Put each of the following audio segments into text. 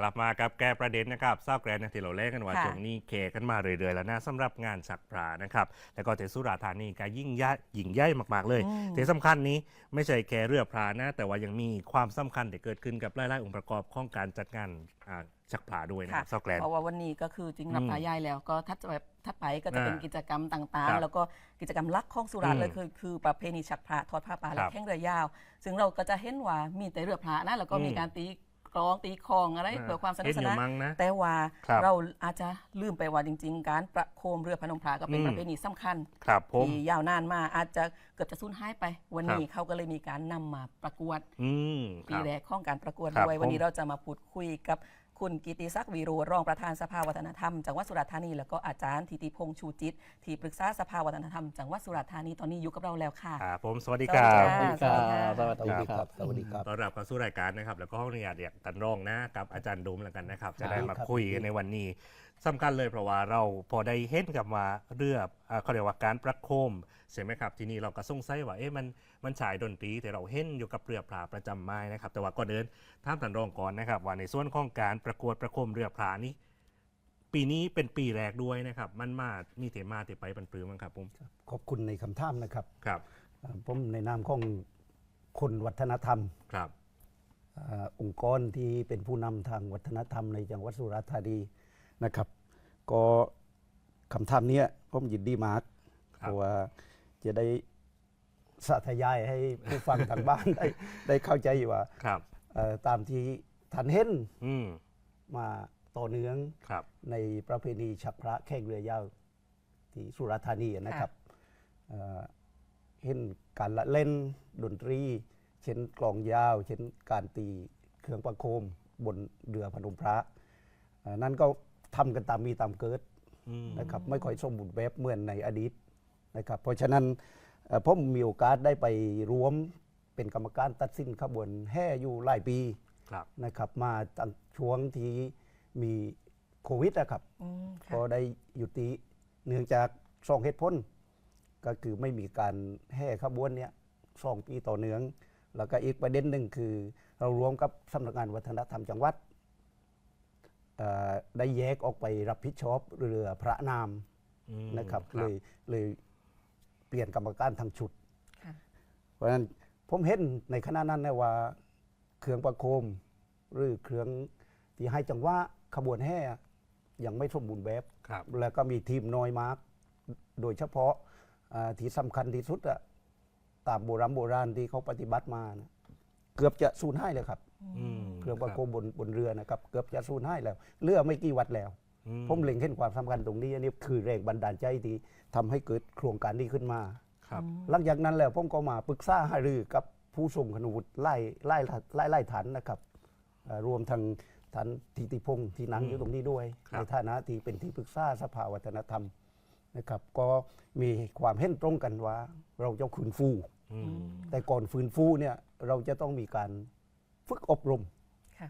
กลับมากับแก้ประเด็นนะครับทราบแกรนนะที่เราเล่นกันว่าค่ะช่วงนี้เคกันมาเรื่อยๆแล้วนะสำหรับงานฉักพรานะครับ แล้วก็เทสุราษฎร์ธานีก็ยิ่งใหญ่ยิ่งใหญ่มากๆเลยอืม ที่สำคัญนี้ไม่ใช่แค่เรือพรานะ แต่ว่ายังมีความสำคัญที่เกิดขึ้นกับหลายๆองค์ประกอบของการจัดงานอ่าฉักพราด้วยนะครับทราบแกรน เพราะว่าวันนี้ก็คือจริงรับอืมปลายายแล้วก็ทัดไปทัดไปก็จะเป็นอ่ากิจกรรมต่างครับๆ แล้วก็กิจกรรมลักของสุราษฎอืมร์เลยคือคือประเพณีฉักพระทอดผ้าป่าคและรับแข่งเรือยาว ซึ่งเราก็จะเห็นว่ามีแต่เรือพระนะแล้วก็อืมมีการตี กลองตีคองอะไรเพื่อความสนุเห็กนสอยู่นานมั้งนะแต่ว่าครับเราอาจจะลืมไปว่าจริง ๆ การประโคมเรือพนมพระก็เป็นอืมประเพณีสำคัญครับผมที่ยาวนานมาอาจจะเกือบจะสูญหายไป วันนี้ครับเขาก็เลยมีการนำมาประกวดอืมคปีรับแรกของการประกวดครับด้วยวันนี้ผมเราจะมาพูดคุยกับ คุณกิติศักดิ์วีโรรองประธานสภาวัฒนธรรมจังหวัดสุราษฎร์ธานีแล้วก็อาจารย์ธิติพงษ์ชูจิต ที่ปรึกษาสภาวัฒนธรรมจังหวัดสุราษฎร์ธานีตอนนี้อยู่กับเราแล้วค่ะ ครับผมสวัสดีครับสวัสดีค่ะสวัสดีครับสวัสดีครับต้อนรับเข้าสู่รายการนะครับ แล้วก็ห้องเรียนเรียกตันรองนะกับอาจารย์ดุมแล้วกันนะครับครัจะบได้มาครับคุยกันในวันนี้ สำคัญเลยเพราะว่าเราพอได้เห็นกับว่าเรืออ่าเขาเรียกว่าการประโคมใช่ไหมครับ ทีนี้เราก็สงสัยว่าเอ๊ะมันมันฉายดนตรีแต่เราเห็นอยู่กับเรือพลาประจำไม้นะครับ แต่ว่าก็เดินท่ามตันรองก่อนนะครับว่าในส่วนของการประกวดประโคมเรือพลานี้ ปีนี้เป็นปีแรกด้วยนะครับ มันมามีเทมาเทไปปันปลือมั้งครับผมขอบคุณในคำถามนะครับครับเอ่อผมในนามของคนวัฒนธรรมครับเอ่อองค์กรที่เป็นผู้นำทางวัฒนธรรมในจังหวัดสุราษฎร์ธานี นะครับ ก็คำถามเนี้ยผมยินดีมากครับเพราะว่าจะได้สาธยายให้ผู้ฟังทางบ้านได้ได้เข้าใจว่าครับเอ่อตามที่ท่านเห็นอืมมาต่อเนื่องครับในประเพณีฉักพระแข่งเรือยาวที่สุราษฎร์ธานีนะครับเอ่อเห็นการละเล่นดนตรี เช่นกลองยาว เช่นการตีเครื่องประโคมบนเรือพนมพระเอ่อนั่นก็ ทำกันตามมีตามเกิดอืมนะครับไม่ค่อยสมบูรณ์แบบเหมือนในอดีตนะครับเพราะฉะนั้นเอ่อผมมีโอกาสได้ไปรวมเป็นกรรมการตัดสินขบวนแห่อยู่หลายปีครับนะครับมาตั้งช่วงที่มีโควิดนะครับอืมค่ะก็ได้ยุติเนื่องจากสองเหตุผลก็คือไม่มีการแห่ขบวนเนี้ยสองปีต่อเนื่อง แล้วก็อีกประเด็นหนึ่งคือ เรารวมกับสำนักงานวัฒนธรรมจังหวัดเอ่อ ได้แยกออกไปรับผิดชอบเรือพระนามอืมนะครับเลยเลยเปลี่ยนกรรมการทางชุดค่ะเพราะฉะนั้นผมเห็นในขณะนั้นนะว่าเครื่องประโคม หรือเครื่องที่ให้จังหวะขบวนแห่ยังไม่สมบูรณ์แบบครับแล้วก็มีทีมน้อยมาก โดยเฉพาะอ่าที่สำคัญที่สุดอะตามโบราณโบราณที่เขาปฏิบัติมานะเกือบจะสูญหายเลยครับอืม เครื่องประโคมบนบนเรือนะครับ เกือบจะสูญหายแล้วเรือไม่กี่วัดแล้วอืผมเล็งเห็นความสำคัญตรงนี้อันนี้คือแรงบันดาลใจที่ทำให้เกิดโครงการนี้ขึ้นมาครับหลังจากนั้นแล้วผมก็มาปรึกษาหารือกับผู้ทรงคุณวุฒิไล่ไล่ไล่ไล่ฐานนะครับเอ่อรวมทางฐานทิติพงศ์ที่นั่งอยู่ตรงนี้ด้วยครับในฐานะที่เป็นที่ปรึกษาสภาวัฒนธรรมนะครับ ก็มีความเห็นตรงกันว่าเราจะคืนฟูอืมแต่ก่อนฟื้นฟูเนี่ยเราจะต้องมีการ ฝึกอบรมค่ะ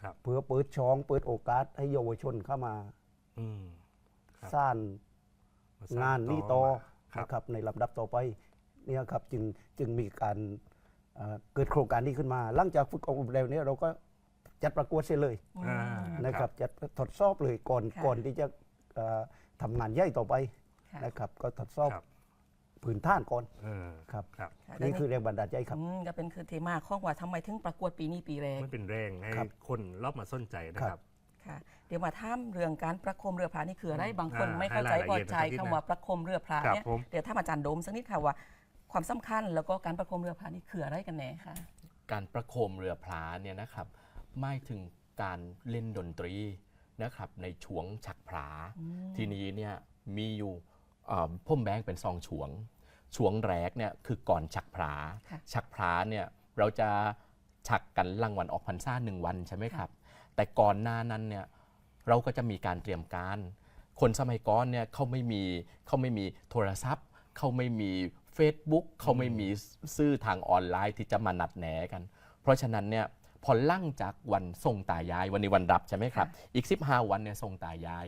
ครับเพื่อเปิดช่องเปิดโอกาสให้เยาวชนเข้ามาอืมครับสร้างมสร้งานนี้ต่อครับนะครับในลำดับต่อไปเนี่ยครับจึงจึงมีการเอ่อเกิดโครงการนี้ขึ้นมา หลังจากฝึกอบรมแล้วเนี่ยเราก็จัดประกวดเสียเลยอ่านะครับจัดทดสอบเลยก่อนค่ะก่อนที่จะเอ่อทำงานใหญ่ต่อไปค่ะนะครับ ก็ทดสอบครับ พื้นท่านก่อนเออครับครับ ค่ะนี่คือแรงบันดาลใจครับ อืมก็เป็นคือเทมาของว่าทำไมถึงประกวดปีนี้ปีแรกมันเป็นแรงให้ครับคนรอบมาสนใจนะคครัรับ บ ค่ะ เดี๋ยวมาท่ามเรื่องการประโคมเรือพระนี่คืออะไรบางคนอ่าไม่เข้าใจให้รายละก็เอียดใจสักนิดคำนะว่าประโคมเรือพระครับเนี่ยผม เดี๋ยวถ้ามอาจารย์โดมสักนิดค่ะว่า ความสำคัญแล้วก็การประโคมเรือพระนี่คืออะไรกันแน่ค่ะการประโคมเรือพลาเนี่ยนะครับหมายถึงการเล่นดนตรีนะครับในช่วงฉักพลาทีนี้เนี่ยมีอยู่เอ่อพ่มแบงเป็นซองช่วง ช่วงแรกเนี่ยคือก่อนฉักพลาค่ะฉักพลาเนี่ยเราจะฉักกันรางวัลออกพรรษาหนึ่งวันใช่ไหมครับ แต่ก่อนหน้านั้นเนี่ยเราก็จะมีการเตรียมการ คนสมัยก่อนเนี่ยเขาไม่มีเขาไม่มีโทรศัพท์ เขาไม่มี Facebook เขาไม่มีซื่อทางออนไลน์ที่จะมานัดแหนกัน เพราะฉะนั้นเนี่ยพอลั่งจากวันส่งตายาย วันนี้วันรับใช่ไหมครับ อีก 15 วันเนี่ยส่งตายาย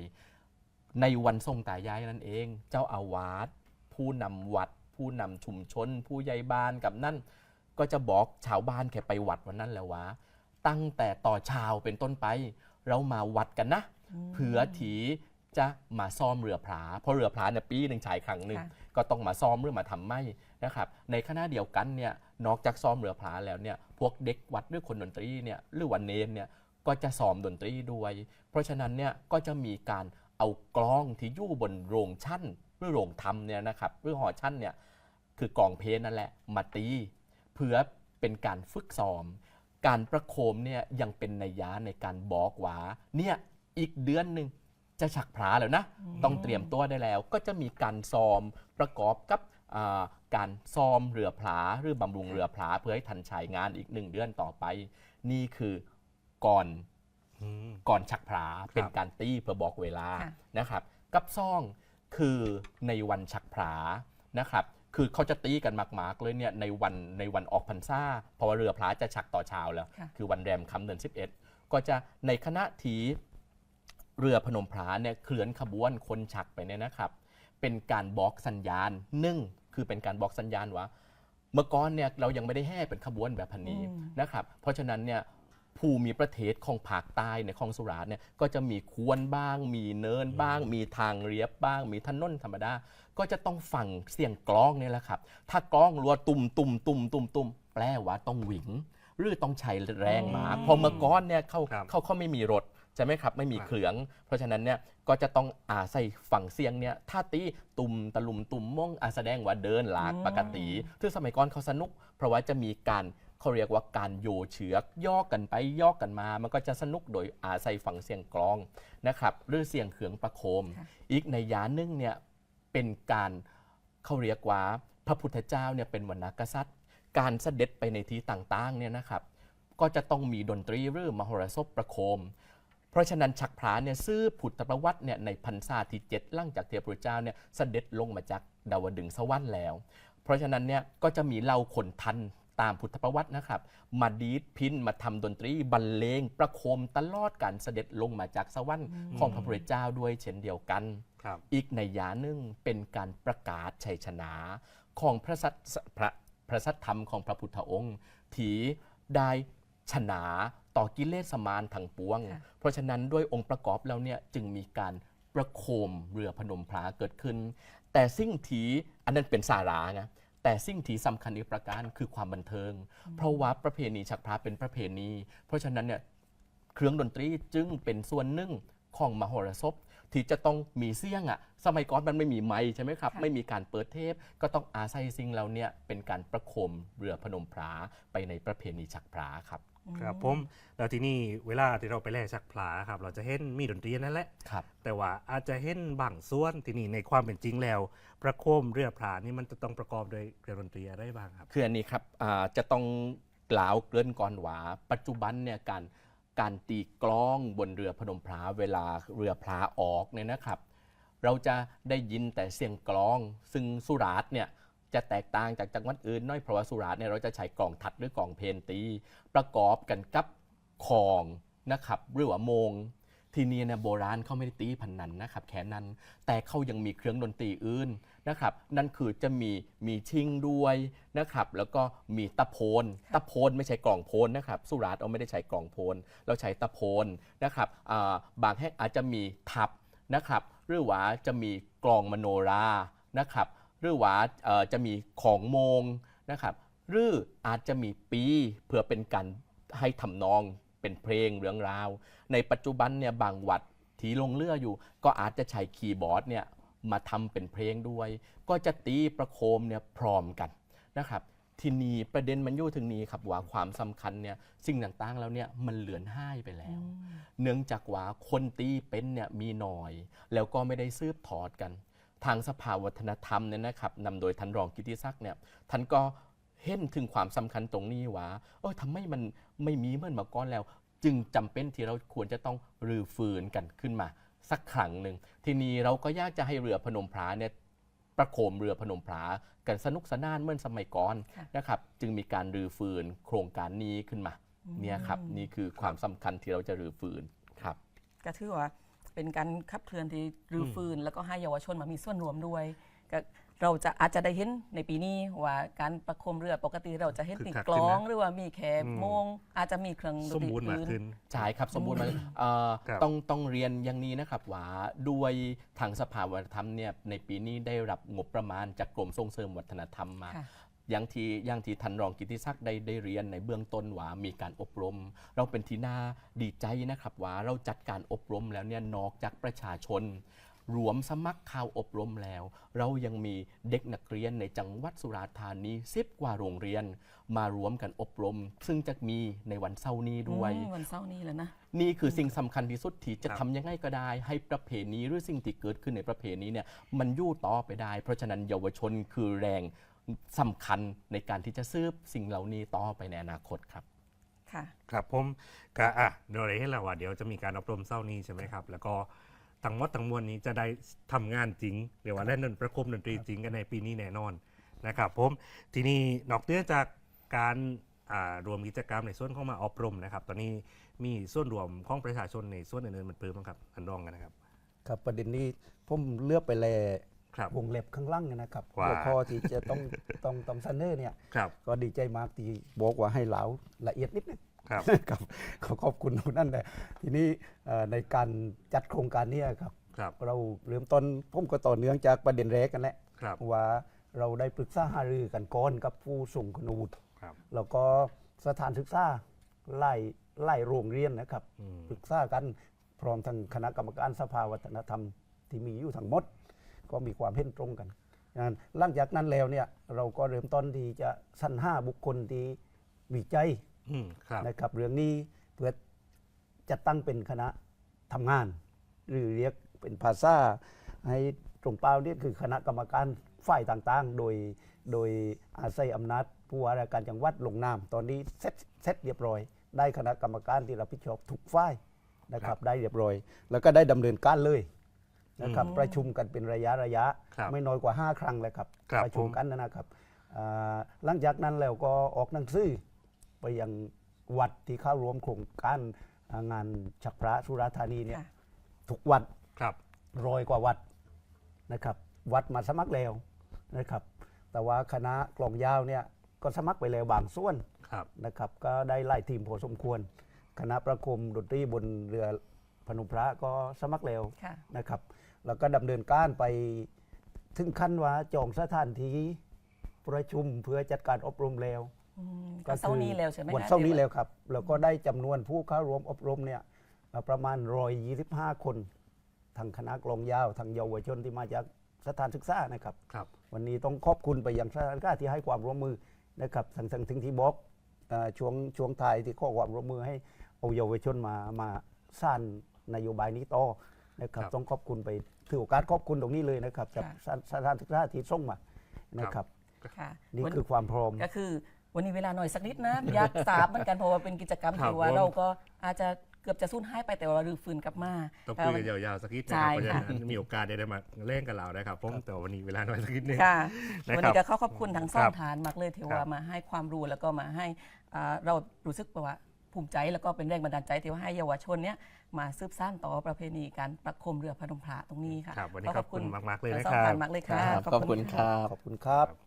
ในวันส่งตายายนั่นเอง เจ้าอาวาสผู้นำวัด ผู้นำชุมชน ผู้ใหญ่บ้านกับนั่น ก็จะบอกชาวบ้านแค่ไปวัดวันนั้นแล้วว่า ตั้งแต่ต่อเช้าเป็นต้นไป เรามาวัดกันนะเผื่อถีจะมาซ่อมเรือผาเพราะเรือผาเนี่ยปีหนึ่งฉายครั้งหนึ่งค่ะก็ต้องมาซ่อมหรือมาทำไหมนะครับในขณะเดียวกันเนี่ยนอกจากซ่อมเรือผาแล้วเนี่ยพวกเด็กวัดหรือคนดนตรีเนี่ยหรือวันเนนเนี่ยก็จะซ้อมดนตรีด้วย เพราะฉะนั้นเนี่ยก็จะมีการเอากลองที่อยู่บนโรงชั่น หรือโรงทำเนี่ยนะครับหรือหอชั่นเนี่ยคือกลองเพลนั่นแหละมาตีเพื่อเป็นการฝึกซ้อม การประโคมเนี่ยยังเป็นนัยยะในการบอกว่าเนี่ยอีกเดือนหนึ่งจะฉักผลาแล้วนะ ต้องเตรียมตัวได้แล้ว ก็จะมีการซ้อมประกอบกับอ่าการซ้อมเรือผลาหรือบำรุงเรือผลาเพื่อให้ทันฉายงานอีกหนึ่งเดือนต่อไป นี่คือก่อนอืมก่อนฉักผลาเป็นการตีเพื่อบอกเวลาค่ะนะครับ กับซ่อง คือในวันฉักผลานะครับ คือเขาจะตีกันมากๆเลยเนี่ยในวันในวันออกพรรษาเพราะว่าเรือพระจะฉักต่อเช้าแล้ว ค่ะ คือวันแรมคำเดือน11 ก็จะในคณะทีเรือพนมพระเนี่ยเคลื่อนขบวนคนฉักไปเนี่ยนะครับ เป็นการบอกสัญญาณหนึ่งคือเป็นการบอกสัญญาณว่า เมื่อก่อนเนี่ยเรายังไม่ได้แห่เป็นขบวนแบบพันนี้อืม นะครับ เพราะฉะนั้นเนี่ย ภูมิประเทศของภาคใต้ในยของสุราษฎร์เนี่ยก็จะมีควนบ้าง มีเนินบ้าง มีทางเรียบบ้าง มีถนนธรรมดา ก็จะต้องฟังเสียงกลองเนี่ยแหละครับ ถ้ากลองรัวตุ่มตุ่มตุ่มตุ่มตุ่มแปลว่าต้องหวิง หรือต้องใช้แรงมากเพอเมื่อก่อนเนี่ยเขาครับ เขาเขาไม่มีรถใช่ไหมครับ ไม่มีเครื่อง เพราะฉะนั้นเนี่ยก็จะต้องอาใส่ฝั่งเสียงเนี่ยถ้าตีตุ่มตะลุมตุ่มม่วงอาแสดงว่าเดินหลากปกติซึ่งสมัยก่อนเขาสนุก เพราะว่าจะมีการ เขาเรียกว่าการโยเชือกย่อกันไปย่อกันมา มันก็จะสนุกโดยอาศัยฝั่งเสียงกลองนะครับหรือเสียงเขืองประโคมค่ะอีกในยาหนึงเนี่ยเป็นการเขาเรียกว่าพระพุทธเจ้าเนี่ยเป็นวรรณกษัตริย์ การเสด็จไปในที่ต่างๆเนี่ยนะครับ ก็จะต้องมีดนตรีหรือมหรสพประโคม เพราะฉะนั้นฉักพราเนี่ยซื้อพุทธประวัติเนี่ยในพรรษาที่เจ็ดหล่างจากเทพระเจ้าเนี่ยเสด็จลงมาจากดาวดึงส์สวรรค์แล้ว เพราะฉะนั้นเนี่ยก็จะมีเหล่าคนทัน ตามพุทธประวัตินะครับ มาดีดพินมาทำดนตรีบรรเลงประโคมตลอดการเสด็จลงมาจากสวรรค์ของพระพุทธเจ้าด้วยเช่นเดียวกันครับอีกในยาหนึ่งเป็นการประกาศชัยชนะของพระสัตพระพระสัทธรรมของพระพุทธองค์ที่ได้ชนะต่อกิเลสมารทั้งปวงค่ะเพราะฉะนั้นด้วยองค์ประกอบแล้วเนี่ยจึงมีการประโคมเรือพนมพระเกิดขึ้น แต่สิ่งที่อันนั้นเป็นสาระนะ แต่สิ่งที่สำคัญอีกประการคือความบันเทิง เพราะว่าประเพณีชักพระเป็นประเพณี เพราะฉะนั้นเนี่ยเครื่องดนตรีจึงเป็นส่วนหนึ่งของมหรสพที่จะต้องมีเสียงอะ่ะสมัยก่อนมันไม่มีไม้ใช่ไหมครับ ค่ะ ไม่มีการเปิดเทป ก็ต้องอาศัยสิ่งเราเนี่ยเป็นการประโคมเรือพนมพราไปในประเพณีชักพราครับ ครับผมแล้วที่นี่เวลาที่เราไปแล่ชักพลาครับ เราจะเห็นมีดนตรีนั่นแหละครับ แต่ว่าอาจจะเห็นบางส่วนที่นี่ในความเป็นจริงแล้ว ประโคมเรือพลานี่มันจะต้องประกอบด้วยเครื่องดนตรีอะไรบ้างครับ คืออันนี้ครับอ่าจะต้องกล่าวเกริ่นก่อนว่าปัจจุบันเนี่ยการการตีกลองบนเรือพนมพราเวลาเรือพราออกเนี่ยนะครับ เราจะได้ยินแต่เสียงกลอง ซึ่งสุราษฎร์เนี่ย จะแตกต่างจากจังหวัดอื่นน้อยเพราะว่าสุราษฎร์เนี่ยเราจะใช้กล่องทัดหรือกล่องเพนตี ประกอบกันกับของนะครับหรือว่าโมง ทีนี้เนี่ยโบราณเขาไม่ได้ตีพันนันนะครับแค่นั้นแต่เขายังมีเครื่องดนตรีอื่นนะครับ นั่นคือจะมีมีชิงด้วยนะครับ แล้วก็มีตะโพนตะโพนไม่ใช่กล่องโพนนะครับ สุราษฎร์เราไม่ได้ใช้กล่องโพนเราใช้ตะโพนนะครับบางแห่งอาจจะมีทับนะครับหรือว่าจะมีกลองมโนรานะครับ หรือว่าเอ่อจะมีของโมงนะครับหรืออาจจะมีปีเพื่อเป็นการให้ทำนองเป็นเพลงเรื่องราว ในปัจจุบันเนี่ยบางวัดที่ลงเรืออยู่ ก็อาจจะใช้คีย์บอร์ดเนี่ยมาทำเป็นเพลงด้วย ก็จะตีประโคมเนี่ยพร้อมกันนะครับทีนี้ประเด็นมันอยู่ถึงนี้ครับว่าความสำคัญเนี่ยสิ่งต่างๆแล้วเนี่ยมันเหลือนห้ายไปแล้ว เนื่องจากว่าคนตีเป็นเนี่ยมีน้อย แล้วก็ไม่ได้ซืบถอดกัน ทางสภาวัฒนธรรมเนี่ยนะครับนำโดยท่านรองกิติศักดิ์เนี่ยท่านก็เห็นถึงความสำคัญตรงนี้ว่าเออทำไมมันไม่มีเหมื่อนเมาก่อนแล้ว จึงจำเป็นที่เราควรจะต้องรื้อฟื้นกันขึ้นมา สักครั้งหนึ่งทีนี้เราก็อยากจะให้เรือพนมพราเนี่ยประโคมเรือพนมพรากันสนุกสนานเหมื่อนสมัยก่อนค่ะนะครับ จึงมีการรื้อฟื้นโครงการนี้ขึ้นมาเนี่ยครับนี่คือความสำคัญที่เราจะรื้อฟื้นครับ ก็ถือว่า เป็นการขับเคลื่อนที่รื้อฟื้น แล้วก็ให้เยาวชนมามีส่วนร่วมด้วยก็เราจะอาจจะได้เห็นในปีนี้ว่าการประโคมเรือปกติเราจะเห็นคึกมีคักกลองขึ้นนะหรือว่ามีแขอืมโมงอาจจะมีเครื่องดสนมตรีบูรณ์มากอื่นขึ้นใช่ครับสมบูรณ์มันเอ่อครับต้องต้องเรียนอย่างนี้นะครับว่าด้วยทางสภาวัฒนธรรมเนี่ยในปีนี้ได้รับงบประมาณจากกรมส่งเสริมวัฒนธรรมมาค่ะ อย่างที่อย่างที่ทันรองกิติศักดิ์ได้ได้เรียนในเบื้องต้นว่ามีการอบรม เราเป็นที่น่าดีใจนะครับว่าเราจัดการอบรมแล้วเนี่ยนอกจากประชาชน รวมสมัครข่าวอบรมแล้ว เรายังมีเด็กนักเรียนในจังหวัดสุราษฎร์ธานีสิบกว่าโรงเรียน มารวมกันอบรม ซึ่งจะมีในวันเสาร์นี้ด้วย อืมวันเสาร์นี้แหล้วนะ นี่คือสิ่งสำคัญที่สุดที่จะครับทำยังไงก็ได้ ให้ประเพณีหรือสิ่งที่เกิดขึ้นในประเพณีเนี่ยมันอยู่ต่อไปได้ เพราะฉะนั้นเยาวชนคือแรง สำคัญในการที่จะซืบสิ่งเหล่านี้ต่อไปในอนาคตครับ ค่ะ ครับผมก็อะเดี๋ยวเราให้เราว่าเดี๋ยวจะมีการอบรมเศร้านี้ใช่ไหมครับ แล้วก็ทั้งหมดทั้งมวลนี้จะได้ทำงานจริงหรือว่าเล่นดนประคมดนตรีจริงกันในปีนี้แน่นอนนะครับผมทีนี้นอกเหนือจากการอ่ารวมกิจกรรมในส่วนของมาอบรมนะครับ ตอนนี้มีส่วนรวมของประชาชนในส่วนอื่นๆมันเพิ่มบ้างครับอันรองกันนะครับ ครับประเด็นนี้ผมเลือกไปแลครับ วงเล็บข้างล่างนะครับว่าหัวข้อที่จะต้องต้องต้องเสนอเนี่ยครับก็ดีใจมากที่บอกว่าให้เหลาละเอียดนิดนึงครับครับขอขอบคุณทุกนั่นเลยทีนี้เอ่อในการจัดโครงการเนี้ครับครับเราเริ่มต้นผมก็ต่อเนื่องจากประเด็นแรกกันแหละครับว่าเราได้ปรึกษาหารือกันก่อนกับผู้ส่งคุณวุฒิครับแล้วก็สถานศึกษาไล่ไล่โรงเรียนนะครับอืมปรึกษากันพร้อมทั้งคณะกรรมการสภาวัฒนธรรมที่มีอยู่ทั้งหมด ก็มีความเห็นตรงกันนั้นหลังจากนั้นแล้วเนี่ยเราก็เริ่มต้นที่จะสรรหาบุคคลที่วิจัยอืมครับ นะครับเรื่องนี้เพื่อจะตั้งเป็นคณะทำงาน หรือเรียกเป็นภาษาให้ตรงเป้าเนี่ยคือคณะกรรมการฝ่ายต่างๆ โดยโดยอาศัยอำนาจผู้ว่าราชการจังหวัดลงนามตอนนี้เสร็จเสร็จเรียบร้อย ได้คณะกรรมการที่รับผิดชอบทุกฝ่ายนะครับได้เรียบร้อย แล้วก็ได้ดำเนินการเลย นะครับอืมประชุมกันเป็นระยะระยะ ครับไม่น้อยกว่า 5 ครั้งเลยครับครับประชุมผม กันนะครับอ่าหลังจากนั้นแล้วก็ออกหนังสือไปยังวัดที่เข้าร่วมโครงการอ่างานชักพระสุราษฎร์ธานีเนี่ยค่ะ ทุกวัด ครับ ร้อยกว่าวัดนะครับ วัดมาสมัครแล้วนะครับ แต่ว่าคณะกลองยาวเนี่ยก็สมัครไปแล้วบางส่วนครับ นะครับ ก็ได้ไล่ทีมพอสมควร คณะประคมดนตรีบนเรือพนมพระก็สมัครแล้วค่ะ นะครับ แล้วก็ดำเนินการไปถึงขั้นว่าจองสถานที่ประชุมเพื่อจัดการอบรมแล้ว อืมวันเสาร์นี้แล้วใช่ไหมวันคะเสาร์นี้แล้วครับ แล้วก็ได้จำนวนผู้เข้าร่วมอบรมเนี่ยเอ่อประมาณ 125 คนทางคณะกลองยาวทางเยาวชนที่มาจากสถานศึกษานะครับ ครับ วันนี้ต้องขอบคุณไปยังสถานศึกษาที่ให้ความร่วมมือนะครับทั้งทั้งถึงที่บอกเอ่อช่วงช่วงท้ายที่ข้อความร่วมมือให้เอาเยาวชนมามาสร้างนโยบายนี้ต่อนะครับครับ ต้องขอบคุณไป ถือโอกาสขอบคุณตรงนี้เลยนะครับจากสถานสถานศึกษาที่ส่งมานะครับ ค่ะนี่วันคือความพร้อม ก็คือวันนี้เวลาหน่อยสักนิดนะ อยากทราบเหมือนกันเพราะว่าเป็นกิจกรรมครับที่ว่าผมเราก็อาจจะเกือบจะสูญหายไปแต่ว่ารื้อฟื้นกลับมาต้องคุยกันยาวๆสักนิดนะใช่ครับเพราะฉะค่ะนั้นมีโอกาสได้ได้มาเล่นกับเรานะครับผมแต่วันนี้เวลาน้อยสักนิดนึงค่ะนะครับวันนี้ก็ขอขอบคุณทั้งสอคงรับฐานมากเลยที่ครัว่าบมาให้ความรู้แล้วก็มาให้อ่าเรารู้สึกว่า ภูมิใจแล้วก็เป็นแรงบันดาลใจที่ว่าให้เยาวชนเนี้ยมาสืบสานต่อประเพณีการประโคมเรือพนมพระตรงนี้ค่ะครับวันนี้ขอบคุณมากๆเลยทั้นะงสองครัฐาบนมากเลยค่ะ ขอบคุณครับ ขอบคุณครับครับ